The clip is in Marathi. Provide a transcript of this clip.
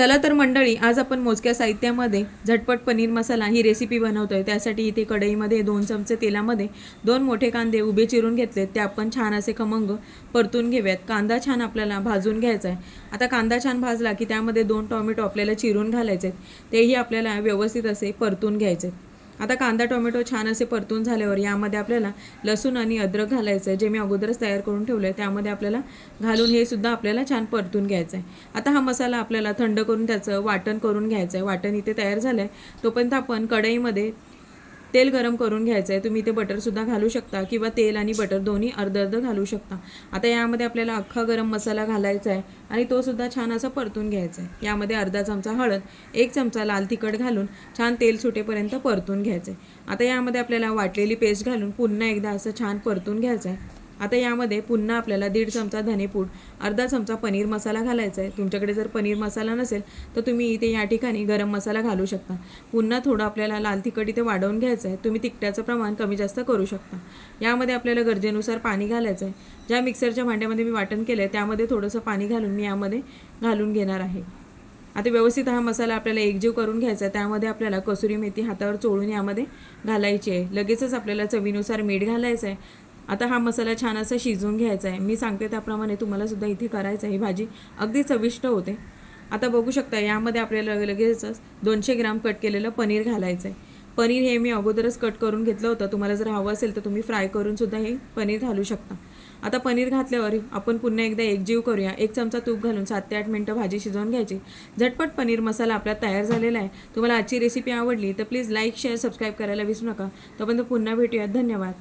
चला तर मंडळी आज आपण मोजक्या साहित्यामध्ये झटपट पनीर मसाला ही रेसिपी बनवतो आहे त्यासाठी इथे कढईमध्ये दोन चमचे तेलामध्ये दोन मोठे कांदे उभे चिरून घेतलेत. ते आपण छान असे खमंग परतून घेऊयात. कांदा छान आपल्याला भाजून घ्यायचा आहे. आता कांदा छान भाजला की त्यामध्ये दोन टॉमॅटो आपल्याला चिरून घालायचे आहेत तेही आपल्याला व्यवस्थित असे परतून घ्यायचे आहेत आता कांदा टोमॅटो छान असे परतून झाल्यावर यामध्ये आपल्याला लसूण आणि अद्रक घालायचं आहे जे मी अगोदरच तयार करून ठेवलं आहे त्यामध्ये आपल्याला घालून हे सुद्धा आपल्याला छान परतून घ्यायचं आहे आता हा मसाला आपल्याला थंड करून त्याचं वाटण करून घ्यायचं आहे वाटण इथे तयार झालं आहे तोपर्यंत आपण कढईमध्ये तेल गरम करून घ्यायचं आहे तुम्ही ते बटरसुद्धा घालू शकता किंवा तेल आणि बटर दोन्ही अर्ध अर्ध घालू शकता. आता यामध्ये आपल्याला अख्खा गरम मसाला घालायचा आहे आणि तो सुद्धा छान असा परतून घ्यायचा आहे यामध्ये अर्धा चमचा हळद एक चमचा लाल तिखट घालून छान तेल सुटेपर्यंत परतून घ्यायचं आहे आता यामध्ये आपल्याला वाटलेली पेस्ट घालून पुन्हा एकदा असं छान परतून घ्यायचं आहे आता यामध्ये पुन्हा आपल्याला दीड चमचा धनेपूड अर्धा चमचा पनीर मसाला घालायचा आहे. तुमच्याकडे जर पनीर मसाला नसेल तर तुम्ही इथे या ठिकाणी गरम मसाला घालू शकता. पुन्हा थोडं आपल्याला लाल तिखट इथे वाढवून घ्यायचं आहे. तुम्ही तिखटाचं प्रमाण कमी जास्त करू शकता. यामध्ये आपल्याला गरजेनुसार पाणी घालायचं आहे. ज्या मिक्सरच्या भांड्यामध्ये मी वाटण केलं आहे त्यामध्ये थोडंसं पाणी घालून मी यामध्ये घालून घेणार आहे. आता व्यवस्थित हा मसाला आपल्याला एकजीव करून घ्यायचा आहे. त्यामध्ये आपल्याला कसुरी मेथी हातावर चोळून यामध्ये घालायची आहे. लगेचच आपल्याला चवीनुसार मीठ घालायचं आहे. आता हा मसाला छान असा शिजवून घ्यायचा आहे मी सांगते त्याप्रमाणे तुम्हाला सुद्धा इथे करायचं आहे ही भाजी. अगदी चविष्ट होते. आता बघू शकता यामध्ये आपल्याला लगेचच दोनशे ग्राम कट केलेलं पनीर घालायचं आहे पनीर हे मी अगोदरच कट करून घेतलं होतं. तुम्हाला जर हवं असेल तर तुम्ही फ्राय करूनसुद्धा हे पनीर घालू शकता. आता पनीर घातल्यावर आपण पुन्हा एकदा एकजीव करूया. एक चमचा तूप घालून सात ते आठ मिनटं भाजी शिजवून घ्यायची. झटपट पनीर मसाला आपला तयार झालेला आहे. तुम्हाला आजची रेसिपी आवडली तर प्लीज लाईक शेअर सबस्क्राईब करायला विसरू नका. तोपर्यंत पुन्हा भेटूयात. धन्यवाद.